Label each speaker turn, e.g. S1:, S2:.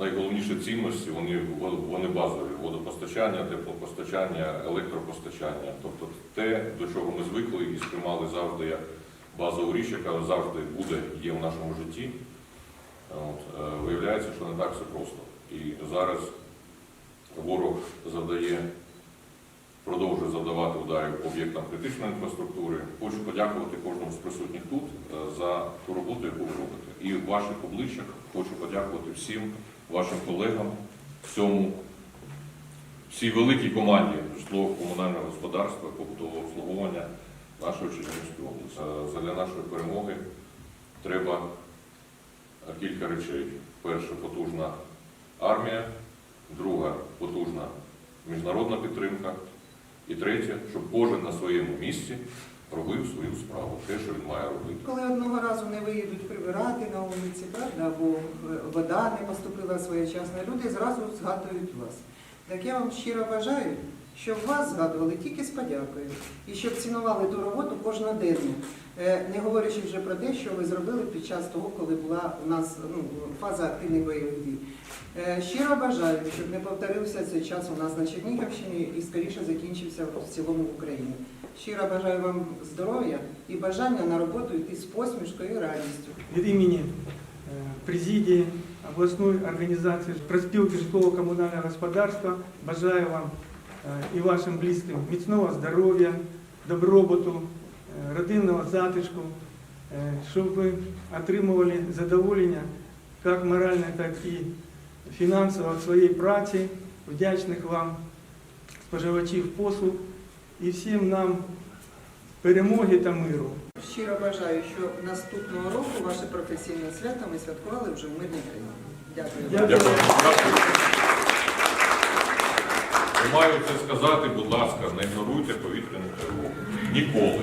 S1: найголовніші цінності, вони, вони базові. Водопостачання, теплопостачання, електропостачання. Тобто те, до чого ми звикли і сприймали завжди як базову річ, яка завжди буде, є в нашому житті. От, е, виявляється, що не так все просто. І зараз ворог завдає, продовжує ударів по об'єктам критичної інфраструктури. Хочу подякувати кожному з присутніх тут е, за ту роботу, яку ви робите. І в ваших обличчях хочу подякувати всім вашим колегам в цьому всій великій команді житлово-комунального господарства, побутового обслуговування нашої Чернігівської області. Е, Задля нашої перемоги треба кілька речей. Перше, потужна армія, друга потужна міжнародна підтримка. І третє, щоб кожен на своєму місці робив свою справу, те, що він має робити.
S2: Коли одного разу не виїдуть прибирати на вулиці, правда, або е, вода не поступила своєчасно, люди зразу згадують вас. Так я вам щиро бажаю, щоб вас згадували тільки з подякою і щоб цінували ту роботу кожноденно, Е, не говорячи вже про те, що ви зробили під час того, коли була у нас ну, фаза активних бойових дій. Е, Щиро бажаю, щоб не повторився цей час у нас на Чернігівщині і скоріше закінчився в цілому в Україні. Щиро бажаю вам здоров'я і бажання на роботу йти з посмішкою і радістю.
S3: від імені е, президії обласної організації проспілки житлово-комунального господарства бажаю вам і вашим близьким міцного здоров'я, добробуту, е, родинного затишку, е, щоб ви отримували задоволення як моральне, так і фінансово від своєї праці, вдячних вам споживачів послуг і всім нам перемоги та миру.
S2: Щиро бажаю, що наступного року ваше професійне свято ми святкували вже в мирній країні. Дякую.
S3: Дякую.
S1: Маю це сказати, будь ласка, не ігноруйте повітряну тривогу. Ніколи.